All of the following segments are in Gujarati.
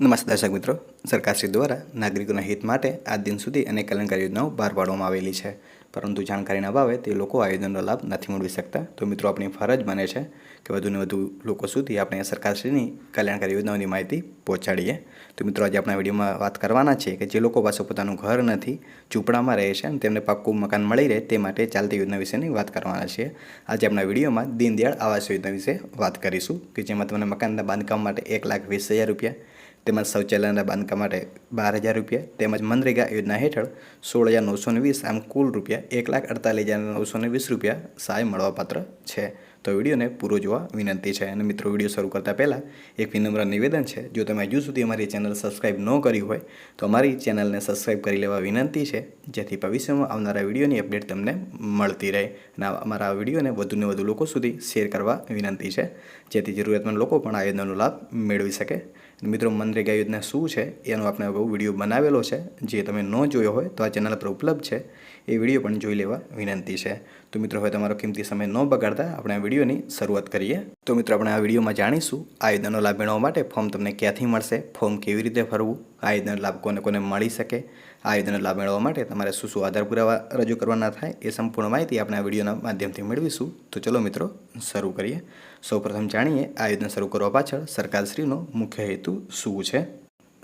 નમસ્તે દર્શક મિત્રો. સરકારશ્રી દ્વારા નાગરિકોના હિત માટે આજ દિન સુધી અનેક કલ્યાણકારી યોજનાઓ બહાર પાડવામાં આવેલી છે. પરંતુ જાણકારીના અભાવે તે લોકો આ યોજનાનો લાભ નથી મેળવી શકતા. તો મિત્રો આપણી ફરજ બને છે કે વધુને વધુ લોકો સુધી આપણે સરકારશ્રીની કલ્યાણકારી યોજનાઓની માહિતી પહોંચાડીએ. તો મિત્રો, આજે આપણા વિડીયોમાં વાત કરવાના છે કે જે લોકો પાસે પોતાનું ઘર નથી, ઝૂંપડામાં રહે છે અને તેમને પાક્કું મકાન મળી રહે તે માટે ચાલતી યોજના વિશેની વાત કરવાના છીએ. આજે આપણા વિડીયોમાં દીનદયાળ આવાસ યોજના વિશે વાત કરીશું કે જેમાં તમને મકાનના બાંધકામ માટે એક લાખ વીસ હજાર રૂપિયા તેમજ શૌચાલયના બાંધકામ માટે બાર હજાર રૂપિયા તેમજ મનરેગા યોજના હેઠળ સોળ હજાર નવસો ને વીસ આમ કુલ રૂપિયા એક લાખ અડતાલીસ હજાર નવસો ને વીસ રૂપિયા સહાય મળવાપાત્ર છે. તો વિડીયોને પૂરો જોવા વિનંતી છે. અને મિત્રો, વીડિયો શરૂ કરતાં પહેલાં એક વિનમ્ર નિવેદન છે. જો તમે હજુ સુધી અમારી ચેનલ સબસ્ક્રાઈબ ન કરી હોય, તો અમારી ચેનલને સબસ્ક્રાઈબ કરી લેવા વિનંતી છે. જેથી ભવિષ્યમાં આવનારા વિડીયોની અપડેટ તમને મળતી રહે. અને અમારા વિડીયોને વધુને વધુ લોકો સુધી શેર કરવા વિનંતી છે. જેથી જરૂરિયાતમંદ લોકો પણ આ યોજનાનો લાભ મેળવી શકે. મિત્રો મનરેગા યોજના શું છે? એનો આપણે અગાઉ વીડિયો બનાવેલો છે. જે તમે ન જોયો હોય તો આ ચેનલ પર ઉપલબ્ધ છે. એ વીડિયો પણ જોઈ લેવા વિનંતી છે. તો મિત્રો, હવે તમારો કિંમતી સમય ન બગાડતા આપણે આ વિડીયોની શરૂઆત કરીએ. તો મિત્રો, આપણે આ વિડીયોમાં જાણીશું આ યોજનાનો લાભ મેળવવા માટે ફોર્મ તમને ક્યાંથી મળશે, ફોર્મ કેવી રીતે ભરવું આ યોજનાનો લાભ કોને કોને મળી શકે આ યોજનાનો લાભ મેળવવા માટે તમારે શું શું આધાર પુરાવા રજૂ કરવાના થાય એ સંપૂર્ણ માહિતી આપણે આ વિડીયોના માધ્યમથી મેળવીશું. તો ચલો મિત્રો, શરૂ કરીએ. સૌપ્રથમ જાણીએ આ શરૂ કરવા પાછળ સરકારશ્રીનો મુખ્ય હેતુ શું છે?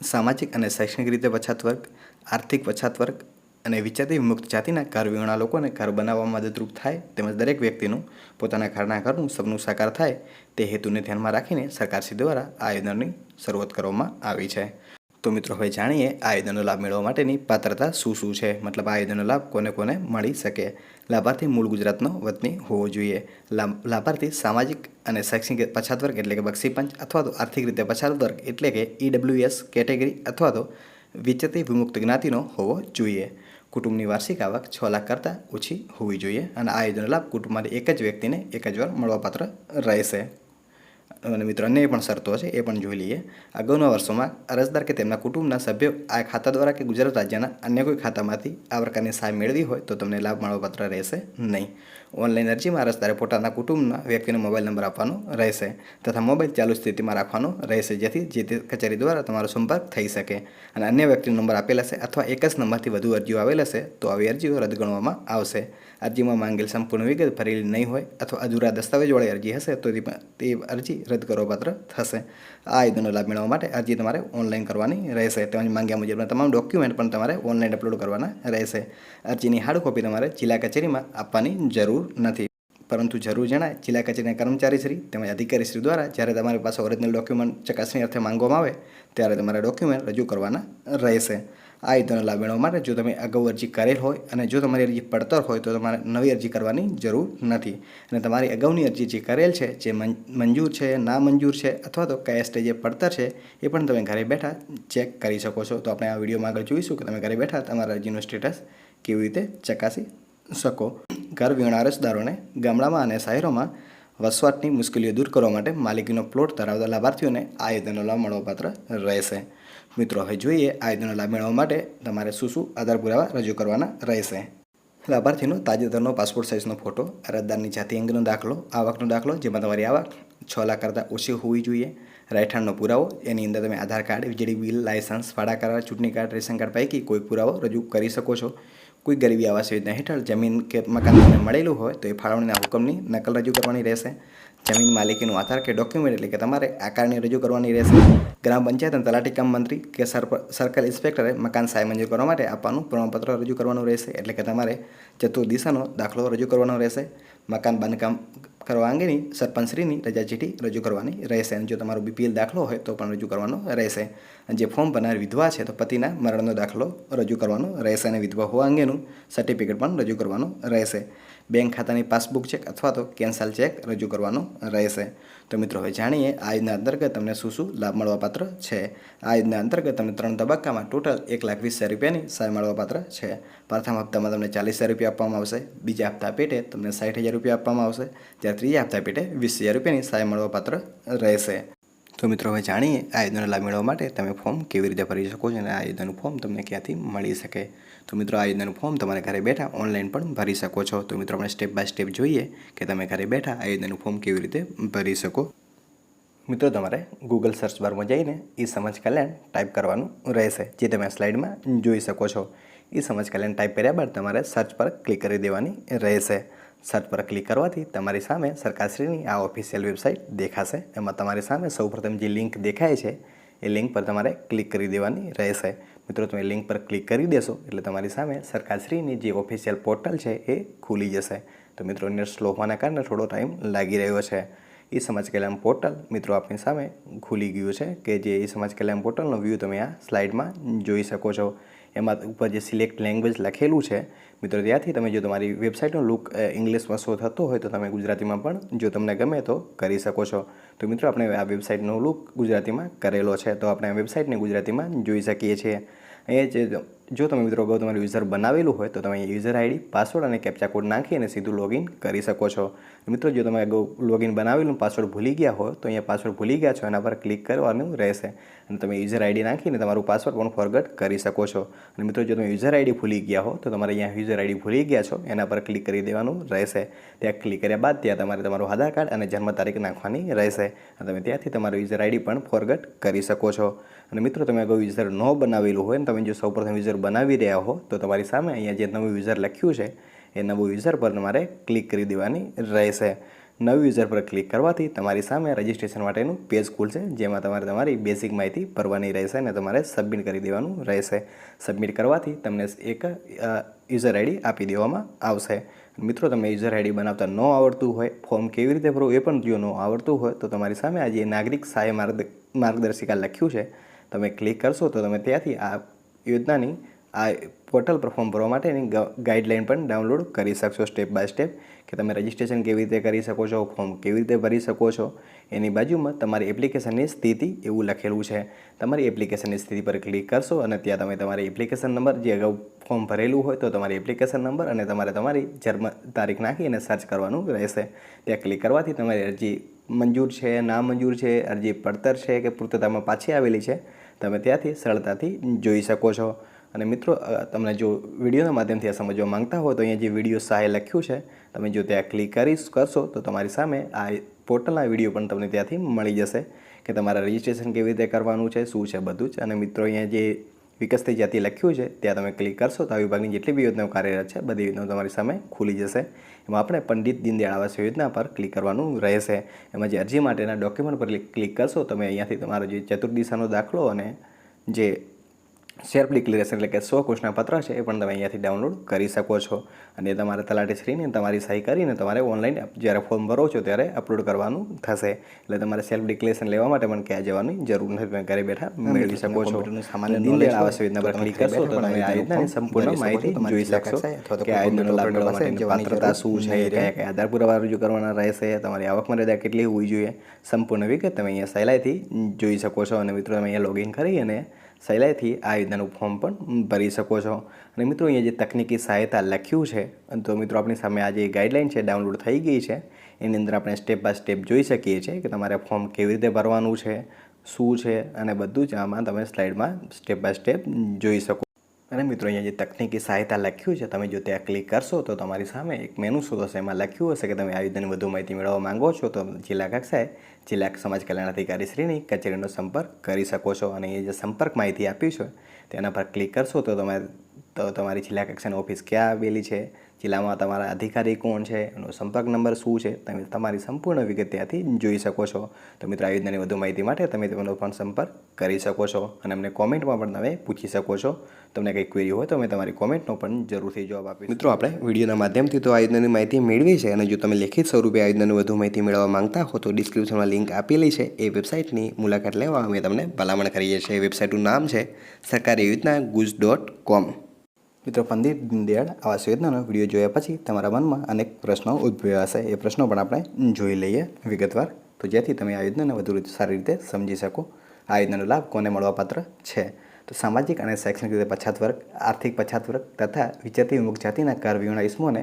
સામાજિક અને શૈક્ષણિક રીતે પછાત વર્ગ, આર્થિક પછાત વર્ગ અને વિચારતી વિમુક્ત જાતિના ઘર વિહોણા લોકોને ઘર બનાવવામાં મદદરૂપ થાય તેમજ દરેક વ્યક્તિનું પોતાના ઘરના ઘરનું સપનું સાકાર થાય તે હેતુને ધ્યાનમાં રાખીને સરકારશ્રી દ્વારા આ શરૂઆત કરવામાં આવી છે. તો મિત્રો, હવે જાણીએ આ યોજનાનો લાભ મેળવવા માટેની પાત્રતા શું શું છે? મતલબ આ લાભ કોને કોને મળી શકે? લાભાર્થી મૂળ ગુજરાતનો વતની હોવો જોઈએ. લાભાર્થી સામાજિક અને શૈક્ષણિક પછાત વર્ગ એટલે કે બક્ષીપંચ અથવા તો આર્થિક રીતે પછાત વર્ગ એટલે કે ઈડબ્લ્યુએસ કેટેગરી અથવા તો વિચેતી વિમુક્ત જ્ઞાતિનો હોવો જોઈએ. કુટુંબની વાર્ષિક આવક છ લાખ કરતાં ઓછી હોવી જોઈએ અને આ યોજના લાભ કુટુંબમાંથી એક જ વ્યક્તિને એક જ વાર મળવાપાત્ર રહેશે. અને મિત્રો અન્ય પણ શરતો છે એ પણ જોઈ લઈએ. અગાઉના વર્ષોમાં અરજદાર કે તેમના કુટુંબના સભ્યો આ ખાતા દ્વારા કે ગુજરાત રાજ્યના અન્ય કોઈ ખાતામાંથી આ પ્રકારની સહાય મેળવી હોય તો તમને લાભ મળવાપાત્ર રહેશે નહીં. ઓનલાઈન અરજીમાં અરજદારે પોતાના કુટુંબના વ્યક્તિનો મોબાઈલ નંબર આપવાનો રહેશે તથા મોબાઈલ ચાલુ સ્થિતિમાં રાખવાનો રહેશે, જેથી જે તે કચેરી દ્વારા તમારો સંપર્ક થઈ શકે અને અન્ય વ્યક્તિનો નંબર આપેલ હશે અથવા એક જ નંબરથી વધુ અરજીઓ આવેલ હશે, તો આવી અરજીઓ રદ ગણવામાં આવશે. અરજીમાં માંગેલ સંપૂર્ણ વિગત ભરેલી નહીં હોય અથવા અધૂરા દસ્તાવેજવાળી અરજી હશે, તો તે અરજી રદ કરવાપાત્ર થશે. આ યોજનાનો લાભ મેળવવા માટે અરજી તમારે ઓનલાઈન કરવાની રહેશે. તેમજ માંગ્યા મુજબના તમામ ડોક્યુમેન્ટ પણ તમારે ઓનલાઈન અપલોડ કરવાના રહેશે. અરજીની હાર્ડ કોપી તમારે જિલ્લા કચેરીમાં આપવાની જરૂર નથી. પરંતુ જરૂર જણાય, જિલ્લા કચેરીના કર્મચારીશ્રી તેમજ અધિકારીશ્રી દ્વારા જ્યારે તમારી પાસે ઓરિજિનલ ડોક્યુમેન્ટ ચકાસણી અર્થે માંગવામાં આવે, ત્યારે તમારે ડોક્યુમેન્ટ રજૂ કરવાના રહેશે. આ યોજનાનો લાભ મેળવવા માટે જો તમે અગાઉ અરજી કરેલ હોય અને જો તમારી અરજી પડતર હોય, તો તમારે નવી અરજી કરવાની જરૂર નથી. અને તમારી અગાઉની અરજી જે કરેલ છે, જે મંજૂર છે, ના મંજૂર છે અથવા તો કયા સ્ટેજે પડતર છે, એ પણ તમે ઘરે બેઠા ચેક કરી શકો છો. તો આપણે આ વિડીયોમાં આગળ જોઈશું કે તમે ઘરે બેઠા તમારા અરજીનું સ્ટેટસ કેવી રીતે ચકાસી શકો. ઘર વિહોણા અરજદારોને ગામડામાં અને શહેરોમાં વસવાટની મુશ્કેલીઓ દૂર કરવા માટે માલિકીનો પ્લોટ ધરાવતા લાભાર્થીઓને આ લાભ મળવાપાત્ર રહેશે. મિત્રો, હવે જોઈએ આ યોજનાનો લાભ મેળવવા માટે તમારે શું શું આધાર પુરાવા રજૂ કરવાના રહેશે. લાભાર્થીનો તાજેતરનો પાસપોર્ટ સાઇઝનો ફોટો, અરજદારની જાતિ અંગનો દાખલો, આવકનો દાખલો, જેમાં તમારી આવક છ લાખ કરતાં ઓછી હોવી જોઈએ, રહેઠાણનો પુરાવો, એની અંદર તમે આધાર કાર્ડ, વીજળી બિલ, લાયસન્સ, ભાડા કરાર ચૂંટણી કાર્ડ, રેશન કાર્ડ પૈકી કોઈ પુરાવો રજૂ કરી શકો છો. કોઈ ગરીબી આવાસ યોજના હેઠળ જમીન કે મકાન તમને મળેલું હોય તો એ ફાળવણીના હુકમની નકલ રજૂ કરવાની રહેશે. જમીન માલિકીનું આધાર કે ડોક્યુમેન્ટ એટલે કે તમારે આકારની રજૂ કરવાની રહેશે. ગ્રામ પંચાયત અને તલાટી કામ મંત્રી કે સર્કલ ઇન્સ્પેક્ટરે મકાન સહાય મંજૂર કરવા માટે આપવાનું પ્રમાણપત્ર રજૂ કરવાનું રહેશે. એટલે કે તમારે ચતુર્દિશાનો દાખલો રજૂ કરવાનો રહેશે. મકાન બાંધકામ કરવા અંગેની સરપંચશ્રીની રજા ચીઠી રજૂ કરવાની રહેશે. અને જો તમારો બીપીએલ દાખલો હોય તો પણ રજૂ કરવાનો રહેશે. અને જે ફોર્મ ભરનાર વિધવા છે તો પતિના મરણનો દાખલો રજૂ કરવાનો રહેશે. અને વિધવા હોવા અંગેનું સર્ટિફિકેટ પણ રજૂ કરવાનું રહેશે. બેંક ખાતાની પાસબુક ચેક અથવા તો કેન્સલ ચેક રજૂ કરવાનો રહેશે. તો મિત્રો, હવે જાણીએ આ યોજના અંતર્ગત તમને શું શું લાભ મળવાપાત્ર છે? આ યોજના અંતર્ગત તમને ત્રણ તબક્કામાં ટોટલ એક લાખ વીસ હજાર રૂપિયાની સહાય મળવાપાત્ર છે. પ્રથમ હપ્તામાં તમને ચાલીસ હજાર રૂપિયા આપવામાં આવશે. બીજા હપ્તા પેટે તમને સાઠ હજાર રૂપિયા આપવામાં આવશે. જ્યારે ત્રીજા હપ્તા પેટે વીસ હજાર રૂપિયાની સહાય મળવાપાત્ર રહેશે. તો મિત્રો, હવે જાણીએ આ યોજનાનો લાભ મેળવવા માટે તમે ફોર્મ કેવી રીતે ભરી શકો છો અને આ યોજનાનું ફોર્મ તમને ક્યાંથી મળી શકે? તો મિત્રો, આ યોજનાનું ફોર્મ તમારે ઘરે બેઠા ઓનલાઈન પણ ભરી શકો છો. તો મિત્રો, આપણે સ્ટેપ બાય સ્ટેપ જોઈએ કે તમે ઘરે બેઠા આ યોજનાનું ફોર્મ કેવી રીતે ભરી શકો. મિત્રો, તમારે ગૂગલ સર્ચ બારમાં જઈને ઈ સમાજ કલ્યાણ ટાઈપ કરવાનું રહેશે, જે તમે સ્લાઇડમાં જોઈ શકો છો. ઈ સમાજ કલ્યાણ ટાઈપ કર્યા બાદ તમારે સર્ચ પર ક્લિક કરી દેવાની રહેશે. સર્ચ પર ક્લિક કરવાથી તમારી સામે સરકારશ્રીની આ ઓફિશિયલ વેબસાઇટ દેખાશે. એમાં તમારી સામે સૌપ્રથમ જે લિંક દેખાય છે, એ લિંક પર તમારે ક્લિક કરી દેવાની રહેશે. મિત્રો, તમે લિંક પર ક્લિક કરી દેશો, એટલે તમારી સામે સરકારશ્રીની જે ઓફિશિયલ પોર્ટલ છે, એ ખુલી જશે. તો મિત્રો નેટ સ્લો હોવાના કારણે થોડો ટાઈમ લાગી રહ્યો છે. એ સમાજ કલ્યાણ પોર્ટલ મિત્રો આપણી સામે ખુલી ગયું છે કે જે એ સમાજ કલ્યાણ પોર્ટલનો વ્યૂ તમે આ સ્લાઇડમાં જોઈ શકો છો. એમાં ઉપર જે સિલેક્ટ લેંગ્વેજ લખેલું છે મિત્રો, ત્યાંથી તમે જો તમારી વેબસાઇટનો લુક ઇંગ્લિશમાં શો થતો હોય તો તમે ગુજરાતીમાં પણ જો તમને ગમે તો કરી શકો છો. તો મિત્રો, આપણે આ વેબસાઇટનો લુક ગુજરાતીમાં કરેલો છે. તો આપણે આ વેબસાઇટને ગુજરાતીમાં જોઈ શકીએ છીએ. અહીંયા જે જો તમે મિત્રો અગાઉ તમારું યુઝર બનાવેલું હોય તો તમે યુઝર આઈડી પાસવર્ડ અને કેપ્ચા કોડ નાખી અને સીધું લોગિન કરી શકો છો. મિત્રો, જો તમે અગાઉ લોગિન બનાવેલું પાસવર્ડ ભૂલી ગયા હોય, તો અહીંયા પાસવર્ડ ભૂલી ગયા છો, એના પર ક્લિક કરવાનું રહેશે. અને તમે યુઝર આઈડી નાખીને તમારું પાસવર્ડ પણ ફોરગટ કરી શકો છો. અને મિત્રો, જો તમે યુઝર આઈડી ભૂલી ગયા હો, તો તમારે અહીંયા યુઝર આઈડી ભૂલી ગયા છો, એના પર ક્લિક કરી દેવાનું રહેશે. ત્યાં ક્લિક કર્યા બાદ ત્યાં તમારે તમારું આધાર કાર્ડ અને જન્મ તારીખ નાખવાની રહેશે. અને તમે ત્યાંથી તમારું યુઝર આઈડી પણ ફોરગટ કરી શકો છો. અને મિત્રો, તમે અગાઉ યુઝર ન બનાવેલું હોય ને તમે જો સૌપ્રથમ યુઝર બનાવી રહ્યા હો, તો તમારી સામે અહીંયા જે નવું યુઝર લખ્યું છે, એ નવું યુઝર પર તમારે ક્લિક કરી દેવાની રહેશે. નવું યુઝર પર ક્લિક કરવાથી તમારી સામે રજિસ્ટ્રેશન માટેનું પેજ ખુલશે જેમાં તમારે તમારી બેઝિક માહિતી ભરવાની રહેશે અને તમારે સબમિટ કરી દેવાનું રહેશે. સબમિટ કરવાથી તમને એક યુઝર આઈડી આપી દેવામાં આવશે. મિત્રો, તમે યુઝર આઈડી બનાવતા ન આવડતું હોય ફોર્મ કેવી રીતે ભરવું એ પણ જો ન આવડતું હોય, તો તમારી સામે આજે નાગરિક સહાય માર્ગ, માર્ગદર્શિકા લખ્યું છે. તમે ક્લિક કરશો તો તમે ત્યાંથી આ યોજનાની આ પોર્ટલ પર ફોર્મ ભરવા માટેની ગાઈડલાઇન પણ ડાઉનલોડ કરી શકશો સ્ટેપ બાય સ્ટેપ કે તમે રજિસ્ટ્રેશન કેવી રીતે કરી શકો છો, ફોર્મ કેવી રીતે ભરી શકો છો. એની બાજુમાં તમારી એપ્લિકેશનની સ્થિતિ એવું લખેલું છે. તમારી એપ્લિકેશનની સ્થિતિ પર ક્લિક કરશો અને ત્યાં તમે તમારી એપ્લિકેશન નંબર જે અગાઉ ફોર્મ ભરેલું હોય તો તમારી એપ્લિકેશન નંબર અને તમારે તમારી જન્મ તારીખ નાખી અને સર્ચ કરવાનું રહેશે. ત્યાં ક્લિક કરવાથી તમારી અરજી મંજૂર છે, નામંજૂર છે, અરજી પડતર છે કે પૂર્તતામાં પાછી આવેલી છે. તમે ત્યાંથી સરળતાથી જોઈ શકો છો. અને મિત્રો તમને જો વિડીયોના માધ્યમથી આ સમજવા માંગતા હો, તો અહીંયા જે વીડિયો સહાય લખ્યું છે, તમે જો ત્યાં ક્લિક કરી કરશો, તો તમારી સામે આ પોર્ટલના વીડિયો પણ તમને ત્યાંથી મળી જશે કે તમારા રજિસ્ટ્રેશન કેવી રીતે કરવાનું છે, શું છે બધું જ. અને મિત્રો, અહીંયા જે વિકસતી જતી લખ્યું છે, ત્યાં તમે ક્લિક કરશો તો આ વિભાગની જેટલી બી યોજનાઓ કાર્યરત છે, બધી યોજનાઓ તમારી સામે ખુલી જશે. એમાં આપણે પંડિત દીનદયાળ આવાસ યોજના પર ક્લિક કરવાનું રહેશે. એમાં જે અરજી માટેના ડોક્યુમેન્ટ પર ક્લિક કરશો, તમે અહીંયાથી તમારો જે ચતુર્દિશાનો દાખલો અને જે સેલ્ફ ડિક્લેરેશન એટલે કે સો કૃષ્ણ પત્ર છે એ પણ તમે અહીંયાથી ડાઉનલોડ કરી શકો છો. અને તમારે તલાટીશ્રીને તમારી સહી કરીને તમારે ઓનલાઈન જ્યારે ફોર્મ ભરો છો ત્યારે અપલોડ કરવાનું થશે. એટલે તમારે સેલ્ફ ડિક્લેરેશન લેવા માટે પણ ક્યાં જવાની જરૂર નથી. તમે ઘરે બેઠા મેળવી શકો છો. સામાન્ય દીનદયાળ આવાસ યોજના પર ક્લિક કરશો તો તમે આ રીતના સંપૂર્ણ માહિતી જોઈ શકશો કે આ યોજનાનો લાભ મેળવવા માટે પાત્રતા શું છે કયા કયા આધાર પુરાવા રજૂ કરવાના રહેશે તમારી આવક મર્યાદા કેટલી હોવી જોઈએ સંપૂર્ણ વિગત તમે અહીંયા સહેલાઈથી જોઈ શકો છો. અને મિત્રો તમે અહીંયા લોગિન કરી અને સહેલાઈથી આ યોજનાનું ફોર્મ પણ ભરી શકો છો. અને મિત્રો, અહીંયા જે તકનિકી સહાયતા લખ્યું છે, તો મિત્રો, આપણી સામે આ જે ગાઈડલાઇન છે ડાઉનલોડ થઈ ગઈ છે. એની અંદર આપણે સ્ટેપ બાય સ્ટેપ જોઈ શકીએ છીએ કે તમારે ફોર્મ કેવી રીતે ભરવાનું છે, શું છે, અને બધું જ આમાં તમે સ્લાઇડમાં સ્ટેપ બાય સ્ટેપ જોઈ શકો અને મિત્રો, અહીંયા જે તકનીકી સહાયતા લખ્યું છે, તમે જો ત્યાં ક્લિક કરશો, તો તમારી સામે એક મેનુ શું થશે? એમાં લખ્યું હશે કે તમે આ યોજનાની વધુ માહિતી મેળવવા માંગો છો, તો જિલ્લા કક્ષાએ જિલ્લા સમાજ કલ્યાણ અધિકારીશ્રીની કચેરીનો સંપર્ક કરી શકો છો. અને એ જે સંપર્ક માહિતી આપી છે, તેના પર ક્લિક કરશો, તો તમારે, તો તમારી જિલ્લા કક્ષાની ઓફિસ ક્યાં આવેલી છે? જિલ્લામાં તમારા અધિકારી કોણ છે, એનો સંપર્ક નંબર શું છે, તમે તમારી સંપૂર્ણ વિગત ત્યાંથી જોઈ શકો છો. તો મિત્રો આ યોજનાની વધુ માહિતી માટે તમે તેમનો પણ સંપર્ક કરી શકો છો અને અમને કોમેન્ટમાં પણ તમે પૂછી શકો છો. તમને કંઈ ક્વેરી હોય તો અમે તમારી કોમેન્ટનો પણ જરૂરથી જવાબ આપીશું. મિત્રો, આપણે વિડીયોના માધ્યમથી તો આ યોજનાની માહિતી મેળવી છે અને જો તમે લેખિત સ્વરૂપે આ વધુ માહિતી મેળવવા માંગતા હો તો ડિસ્ક્રિપ્શનમાં લિંક આપેલી છે. એ વેબસાઇટની મુલાકાત લેવા અમે તમને ભલામણ કરીએ છીએ. વેબસાઇટનું નામ છે સરકારી યોજના ગુજ ડોટ કોમ. મિત્રો, પંડિત દીનદયાળ આવાસ યોજનાનો વીડિયો જોયા પછી તમારા મનમાં અનેક પ્રશ્નો ઉદ્ભવ્યા હશે. એ પ્રશ્નો પણ આપણે જોઈ લઈએ વિગતવાર. તો જેથી તમે આ યોજનાને વધુ સારી રીતે સમજી શકો. આ યોજનાનો લાભ કોને મળવાપાત્ર છે? તો સામાજિક અને શૈક્ષણિક રીતે પછાત વર્ગ, આર્થિક પછાત વર્ગ તથા વિચરતી વિમુખ જાતિના કરવિહોણા ઇસમોને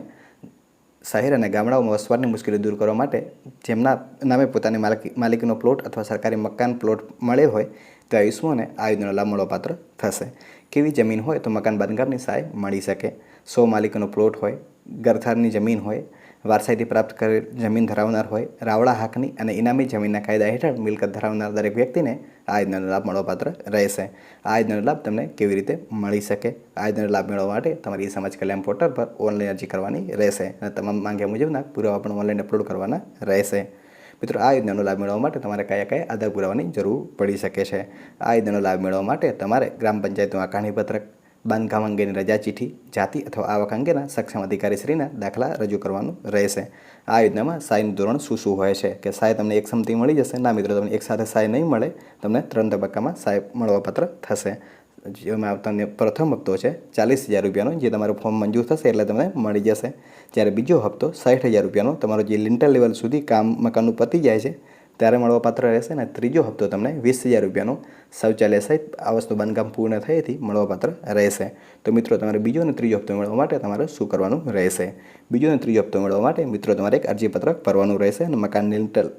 શહેર અને ગામડાઓમાં વસવાટની મુશ્કેલી દૂર કરવા માટે જેમના નામે પોતાની માલિકી માલિકીનો પ્લોટ અથવા સરકારી મકાન પ્લોટ મળે હોય તો ઇસમોને આ યોજનાનો લાભ મળવાપાત્ર થશે. કેવી જમીન હોય તો મકાન બાંધકામની સહાય મળી શકે. સો માલિકોનો પ્લોટ હોય, ગરથારની જમીન હોય, વારસાઈથી પ્રાપ્ત કરેલ જમીન ધરાવનાર હોય, રાવળા હાકની અને ઇનામી જમીનના કાયદા હેઠળ મિલકત ધરાવનાર દરેક વ્યક્તિને આ યોજનાનો લાભ મળવાપાત્ર રહેશે. આ યોજનાનો લાભ તમને કેવી રીતે મળી શકે? આ યોજનાનો લાભ મેળવવા માટે તમારી સમાજ કલ્યાણ પોર્ટલ પર ઓનલાઈન અરજી કરવાની રહેશે અને તમામ માંગ્યા મુજબના પુરાવા પણ ઓનલાઈન અપલોડ કરવાના રહેશે. મિત્રો, આ યોજનાનો લાભ મેળવવા માટે તમારે કયા કયા આધાર પુરાવાની જરૂર પડી શકે છે. આ યોજનાનો લાભ મેળવવા માટે તમારે ગ્રામ પંચાયતનું આકારણી પત્રક બાંધકામ અંગેની રજા ચીઠી જાતિ અથવા આવક અંગેના સક્ષમ અધિકારીશ્રીના દાખલા રજૂ કરવાનું રહેશે. આ યોજનામાં સહાયનું ધોરણ શું શું હોય છે? કે સહાય તમને એક સમતી મળી જશે, ના મિત્રો, તમને એક સાથે સહાય નહીં મળે, તમને ત્રણ તબક્કામાં સહાય મળવાપાત્ર થશે. જેમાં તમને પ્રથમ હપ્તો છે, ચાલીસ હજાર રૂપિયાનો, જે તમારું ફોર્મ મંજૂર થશે એટલે તમને મળી જશે. જ્યારે બીજો હપ્તો સાઠ હજાર રૂપિયાનો, તમારો જે લિન્ટર લેવલ સુધી કામ, મકાનનું પતી જાય છે, ત્યારે મળવાપાત્ર રહેશે અને ત્રીજો હપ્તો તમને વીસ હજાર રૂપિયાનો શૌચાલય સહિત આ વસ્તુ બાંધકામ પૂર્ણ થયેથી મળવાપાત્ર રહેશે. તો મિત્રો, તમારે બીજો અને ત્રીજો હપ્તો મેળવવા માટે તમારે શું કરવાનું રહેશે? બીજો અને ત્રીજો હપ્તો મેળવવા માટે મિત્રો, તમારે એક અરજીપત્રક ભરવાનું રહેશે અને મકાન લિન્ટલ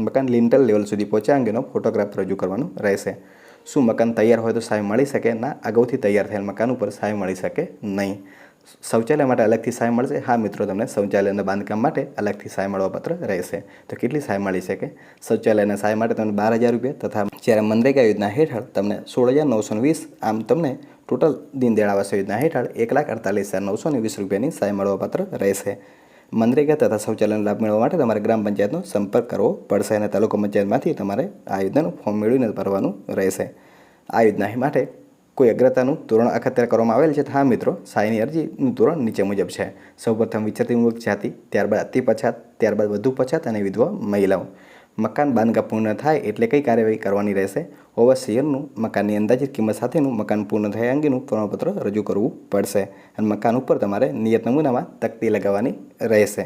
મકાન લિન્ટલ લેવલ સુધી પહોંચ્યા અંગેનો ફોટોગ્રાફ રજૂ કરવાનું રહેશે. શું મકાન તૈયાર હોય તો સહાય મળી શકે? ના, અગાઉથી તૈયાર થયેલ મકાન ઉપર સહાય મળી શકે નહીં. શૌચાલય માટે અલગથી સહાય મળશે? હા, મિત્રો, તમને શૌચાલયના બાંધકામ માટે અલગથી સહાય મળવાપત્ર રહેશે. તો કેટલી સહાય મળી શકે? શૌચાલયના સહાય માટે તમને બાર હજાર રૂપિયા તથા જ્યારે મનરેગા યોજના હેઠળ તમને સોળ હજાર નવસો વીસ, આમ તમને ટોટલ દીનદયાળ આવાસ યોજના હેઠળ એક લાખ અડતાલીસ હજાર નવસો વીસ રૂપિયાની સહાય મળવાપાત્ર રહેશે. મનરેગા તથા શૌચાલયનો લાભ મેળવવા માટે તમારે ગ્રામ પંચાયતનો સંપર્ક કરવો પડશે અને તાલુકા પંચાયતમાંથી તમારે આ યોજનાનું ફોર્મ મેળવીને ભરવાનું રહેશે. આ યોજના માટે કોઈ અગ્રતાનું ધોરણ અખત્યાર કરવામાં આવેલ છે હા મિત્રો સહાયની અરજીનું ધોરણ નીચે મુજબ છે. સૌપ્રથમ વિચરતી જાતિ, ત્યારબાદ અતિ પછાત, ત્યારબાદ વધુ પછાત અને વિધવા મહિલાઓ. મકાન બાંધકામ પૂર્ણ થાય એટલે કઈ કાર્યવાહી કરવાની રહેશે? ઓવરસીયરનું મકાનની અંદાજિત કિંમત સાથેનું મકાન પૂર્ણ થયા અંગેનું પ્રમાણપત્ર રજૂ કરવું પડશે અને મકાન ઉપર તમારે નિયત નમૂનામાં તકતી લગાવવાની રહેશે.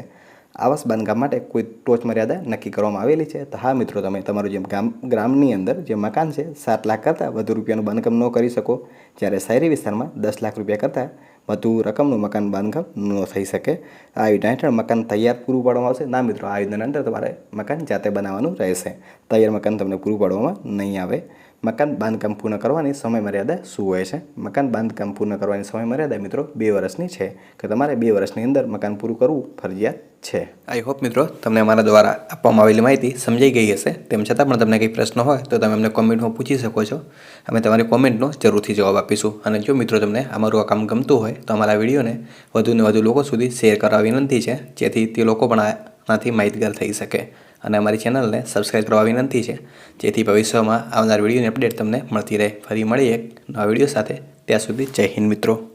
આવાસ બાંધકામ માટે કોઈ ટોચ મર્યાદા નક્કી કરવામાં આવેલી છે? તો હા મિત્રો, તમે તમારું જે ગામ, ગ્રામની અંદર જે મકાન છે, સાત લાખ કરતાં વધુ રૂપિયાનું બાંધકામ ન કરી શકો. જ્યારે શહેરી વિસ્તારમાં દસ લાખ રૂપિયા કરતાં વધુ રકમનું મકાન બાંધકામ ન થઈ શકે. આ યોજના હેઠળ મકાન તૈયાર પૂરું પાડવામાં આવશે. ના મિત્રો, આ યોજનાની અંદર તમારે મકાન જાતે બનાવવાનું રહેશે. તૈયાર મકાન તમને પૂરું પાડવામાં નહીં આવે. મકાન બાંધકામ પૂર્ણ કરવાની સમય મર્યાદા શું હોય છે. મકાન બાંધકામ પૂર્ણ કરવાની સમય મર્યાદા મિત્રો બે વર્ષની છે કે તમારે બે વર્ષની અંદર મકાન પૂરું કરવું ફરજિયાત છે. આઈ હોપ મિત્રો તમને અમારા દ્વારા આપવામાં આવેલી માહિતી સમજાઈ ગઈ હશે. તેમ છતાં પણ તમને કંઈ પ્રશ્ન હોય તો તમે અમને કોમેન્ટમાં પૂછી શકો છો. અમે તમારી કોમેન્ટનો જરૂરથી જવાબ આપીશું. અને જો મિત્રો તમને અમારું આ કામ ગમતું હોય તો અમારા વિડીયોને વધુને વધુ લોકો સુધી શેર કરવા વિનંતી છે. જેથી તે લોકો પણ આનાથી માહિતગાર થઈ શકે. અને અમારી ચેનલને સબસ્ક્રાઈબ કરવા વિનંતી છે. જેથી ભવિષ્યમાં આવનાર વિડીયોની અપડેટ તમને મળતી રહે. ફરી મળીએ એક નવા વીડિયો સાથે. ત્યાં સુધી જય હિન્દ મિત્રો.